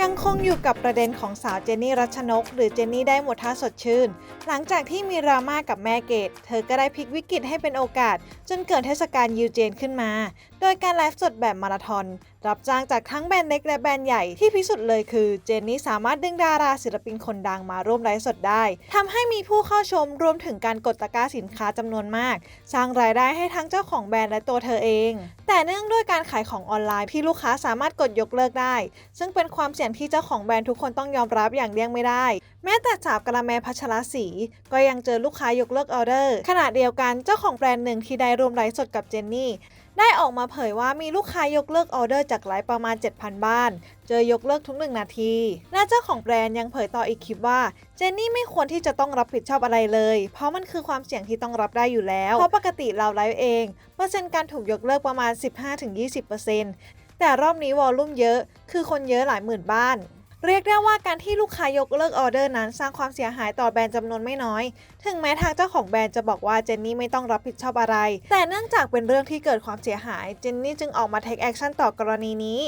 ยังคงอยู่กับประเด็นของสาวเจนนี่รัชนก หรือเจนนี่ได้หมดท่าสดชื่น หลังจากที่มีราม่ากับแม่เกดเธอก็ได้พลิกวิกฤตให้เป็นโอกาส จนเกิดเทศกาลยูเจนขึ้นมา โดยการไลฟ์สดแบบมาราธอน รับจ้างจากทั้งแบรนด์เล็กและแบรนด์ใหญ่ที่พิสุดเลยคือ เจนนี่สามารถดึงดาราศิลปินคนดังมาร่วมไลฟ์สดได้ทำให้มีผู้เข้าชมรวมถึงการกดตะกร้าสินค้าจำนวนมาก สร้างรายได้ให้ทั้งเจ้าของแบรนด์และตัวเธอเอง แต่เนื่องด้วยการขายของออนไลน์ที่ลูกค้าสามารถกดยกเลิกได้ ซึ่งเป็นความเสี่ยงที่เจ้าของแบรนด์ทุกคนต้องยอมรับอย่างเลี่ยงไม่ได้ แม้แต่สาวกะละแมพัชรศรีก็ยังเจอลูกค้ายกเลิกออเดอร์ ขณะเดียวกันเจ้าของแบรนด์หนึ่งที่ได้ร่วมไลฟ์สดกับเจนนี่ได้ออกมาเผยว่ามีลูกค้ายกเลิกออเดอร์จากไลฟ์ประมาณ 7,000 บ้าน เจอยกเลิกทุกหนึ่งนาที และเจ้าของแบรนด์ยังเผยต่ออีกคลิปว่า เจนนี่ไม่ควรที่จะต้องรับผิดชอบอะไรเลย เพราะมันคือความเสี่ยงที่ต้องรับได้อยู่แล้ว เพราะปกติเราไลฟ์เอง เปอร์เซ็นต์การถูกยกเลิกประมาณ 15-20%แต่รอบนี้วอลลุ่มเยอะ คือคนเยอะหลายหมื่นบ้าน เรียกได้ว่าการที่ลูกค้ายกเลิกออเดอร์นั้น สร้างความเสียหายต่อแบรนด์จำนวนไม่น้อย ถึงแม้ทางเจ้าของแบรนด์จะบอกว่าเจนนี่ไม่ต้องรับผิดชอบอะไร แต่เนื่องจากเป็นเรื่องที่เกิดความเสียหาย เจนนี่จึงออกมาเทคแอคชั่นต่อกรณีนี้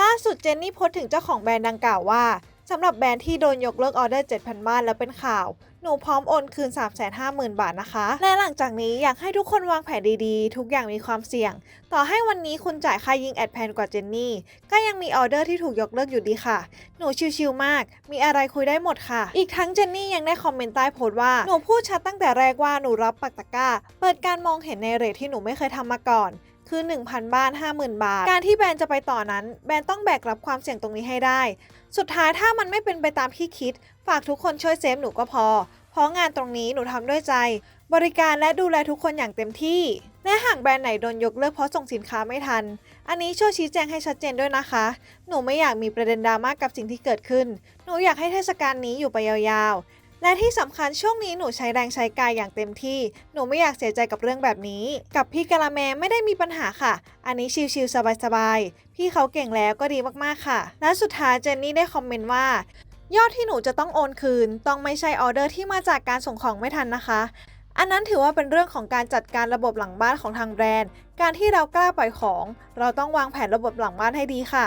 ล่าสุดเจนนี่โพสต์ถึงเจ้าของแบรนด์ดังกล่าวว่า สำหรับแบรนด์ที่โดนยกเลิกออเดอร์ 7,000 บ้านแล้วเป็นข่าว หนูพร้อมโอนคืน 350,000 บาทนะคะ และหลังจากนี้อยากให้ทุกคนวางแผนดีๆ ทุกอย่างมีความเสี่ยง ต่อให้วันนี้คุณจ่ายค่ายิงแอดแพนกว่าเจนนี่ ก็ยังมีออเดอร์ที่ถูกยกเลิกอยู่ดีค่ะ หนูชิวๆมาก มีอะไรคุยได้หมดค่ะ อีกทั้งเจนนี่ยังได้คอมเมนต์ใต้โพสต์ว่า หนูพูดชัดตั้งแต่แรกว่าหนูรับปักตะก้า เปิดการมองเห็นในเรทที่หนูไม่เคยทำมาก่อน คือ 1,000 บ้าน 50,000 บาท การที่แบรนด์จะไปต่อนั้น แบรนด์ต้องแบกรับความเสี่ยงตรงนี้ให้ได้ สุดท้ายถ้ามันไม่เป็นไปตามที่คิด ฝากทุกคนช่วยเซฟหนูก็พอ เพราะงานตรงนี้หนูทำด้วยใจ บริการและดูแลทุกคนอย่างเต็มที่ และหากแบรนด์ไหนโดนยกเลิกเพราะส่งสินค้าไม่ทัน อันนี้ช่วยชี้แจงให้ชัดเจนด้วยนะคะ หนูไม่อยากมีประเด็นดราม่ากกับสิ่งที่เกิดขึ้น หนูอยากให้เทศกาลนี้อยู่ไปยาวๆ และที่สำคัญช่วงนี้หนูใช้แรงใช้กายอย่างเต็มที่ หนูไม่อยากเสียใจกับเรื่องแบบนี้ กับพี่กะละแมไม่ได้มีปัญหาค่ะ อันนี้ชิลๆสบายๆ พี่เขาเก่งแล้วก็ดีมากๆค่ะ และสุดท้ายเจนนี่ได้คอมเมนต์ว่ายอดที่หนูจะต้องโอนคืน ต้องไม่ใช่ออเดอร์ที่มาจากการส่งของไม่ทันนะคะ อันนั้นถือว่าเป็นเรื่องของการจัดการระบบหลังบ้านของทางแบรนด์ การที่เรากล้าปล่อยของ เราต้องวางแผนระบบหลังบ้านให้ดีค่ะ